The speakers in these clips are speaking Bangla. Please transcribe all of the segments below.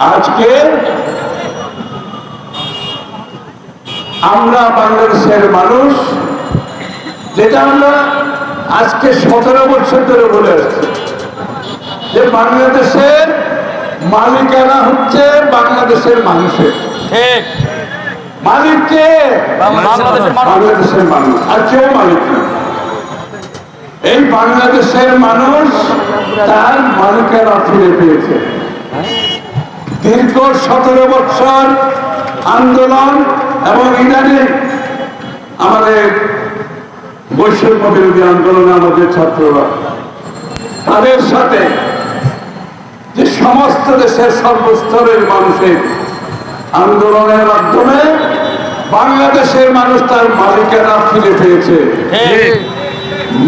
আজকে আমরা বাংলাদেশের মানুষ যেটা আমরা আজকে সতেরো বছর ধরে বলে আসছি যে বাংলাদেশের মালিকানা হচ্ছে বাংলাদেশের মানুষের। ঠিক। মালিক কে? বাংলাদেশের মানুষ। আর কেউ মালিক না। এই বাংলাদেশের মানুষ তার মালিকানা ফিরে পেয়েছে। দীর্ঘ সতেরো বছর আন্দোলন এবং ইদানিং আমাদের বৈষম্য বিরোধী আন্দোলনে আমাদের ছাত্ররা তাদের সাথে যে সমস্ত দেশের সর্বস্তরের মানুষের আন্দোলনের মাধ্যমে বাংলাদেশের মানুষ তার মালিকানা ফিরে পেয়েছে।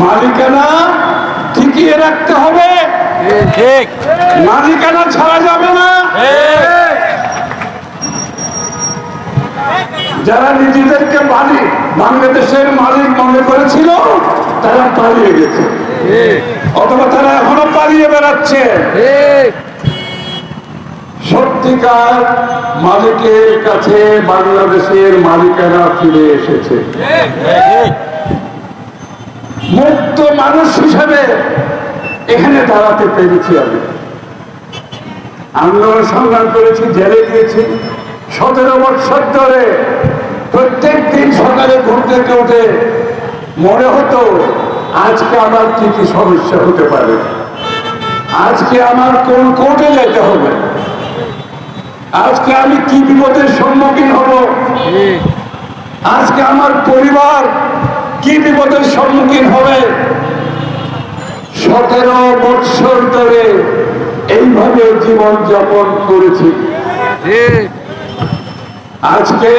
মালিকানা টিকিয়ে রাখতে হবে। ঠিক। মালিকানা ছাড়া যাবে না? যারা নিজেদেরকে মালিক বাংলাদেশের মালিক মনে করেছিল তারা পালিয়ে গেছে। অথবা তারা এখনও পালিয়ে বেড়াচ্ছে। সত্যিকার মালিকের কাছে বাংলাদেশের মালিকানা ফিরে এসেছে। মুক্ত মানুষ হিসেবে এখানে দাঁড়াতে পেরেছি আমি। আন্দোলন সংগ্রাম করেছি, জেলে গিয়েছি। সতেরো বছর ধরে প্রত্যেক দিন সকালে ঘুম থেকে উঠে মনে হতো, আজকে আমার কি কি সমস্যা হতে পারে? আজকে আমার কোন কোর্টে যেতে হবে? আজকে আমি কি বিপদের সম্মুখীন হব? আজকে আমার পরিবার কি বিপদের সম্মুখীন হবে? সতেরো বৎসর ধরে এইভাবে জীবন যাপন করেছি। আজকে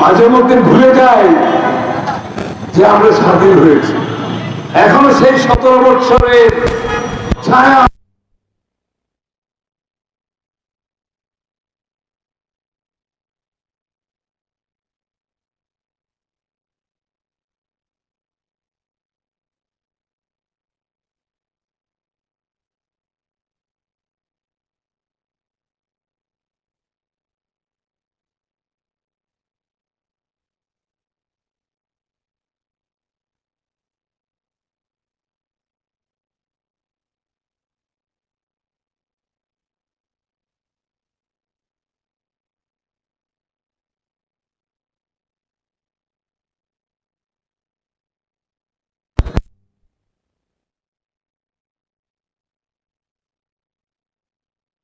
মাঝে মধ্যে ঘুরে যাই যে আমরা স্বাধীন হয়েছি। এখনও সেই সতেরো বৎসরের ছায়া